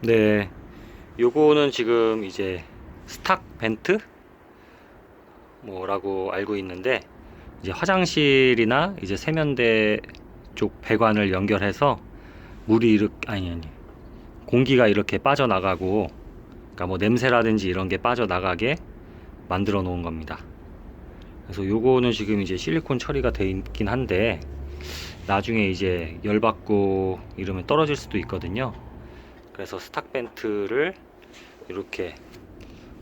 네, 요거는 지금 이제 스탁 벤트 뭐라고 알고 있는데 이제 화장실이나 이제 세면대 쪽 배관을 연결해서 물이 이렇게 아니 아니 공기가 이렇게 빠져나가고 그러니까 뭐 냄새라든지 이런 게 빠져나가게 만들어 놓은 겁니다. 그래서 요거는 지금 이제 실리콘 처리가 돼 있긴 한데 나중에 이제 열 받고 이러면 떨어질 수도 있거든요. 그래서 스탁 벤트를 이렇게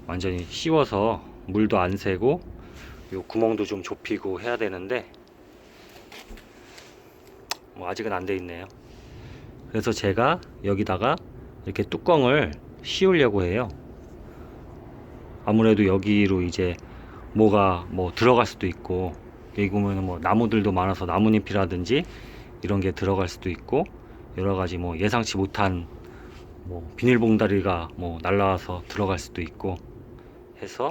완전히 씌워서 물도 안 새고 요 구멍도 좀 좁히고 해야 되는데 뭐 아직은 안 돼 있네요. 그래서 제가 여기다가 이렇게 뚜껑을 씌우려고 해요. 아무래도 여기로 이제 뭐가 뭐 들어갈 수도 있고 여기 보면은 뭐 나무들도 많아서 나뭇잎이라든지 이런 게 들어갈 수도 있고 여러 가지 뭐 예상치 못한 뭐 비닐봉다리가 뭐 날라와서 들어갈 수도 있고 해서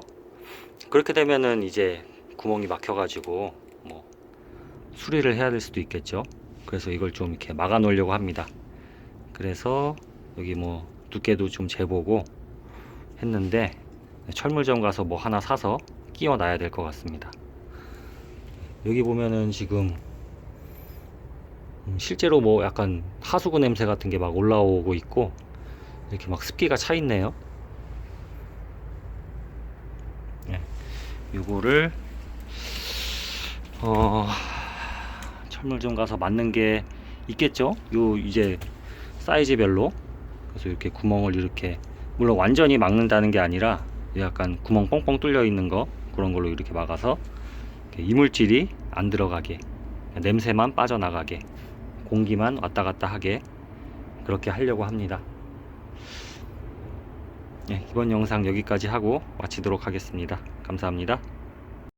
그렇게 되면은 이제 구멍이 막혀가지고 뭐 수리를 해야 될 수도 있겠죠. 그래서 이걸 좀 이렇게 막아 놓으려고 합니다. 그래서 여기 뭐 두께도 좀 재보고 했는데 철물점 가서 뭐 하나 사서 끼워 놔야 될 것 같습니다. 여기 보면은 지금 음, 실제로 뭐 약간 하수구 냄새 같은 게 막 올라오고 있고 이렇게 막 습기가 차 있네요. 네. 요거를 어 철물점 가서 맞는 게 있겠죠? 요 이제 사이즈별로 그래서 이렇게 구멍을 이렇게 물론 완전히 막는다는 게 아니라 약간 구멍 뻥뻥 뚫려 있는 거 그런 걸로 이렇게 막아서 이렇게 이물질이 안 들어가게 냄새만 빠져나가게 공기만 왔다 갔다 하게 그렇게 하려고 합니다. 네, 이번 영상 여기까지 하고 마치도록 하겠습니다. 감사합니다.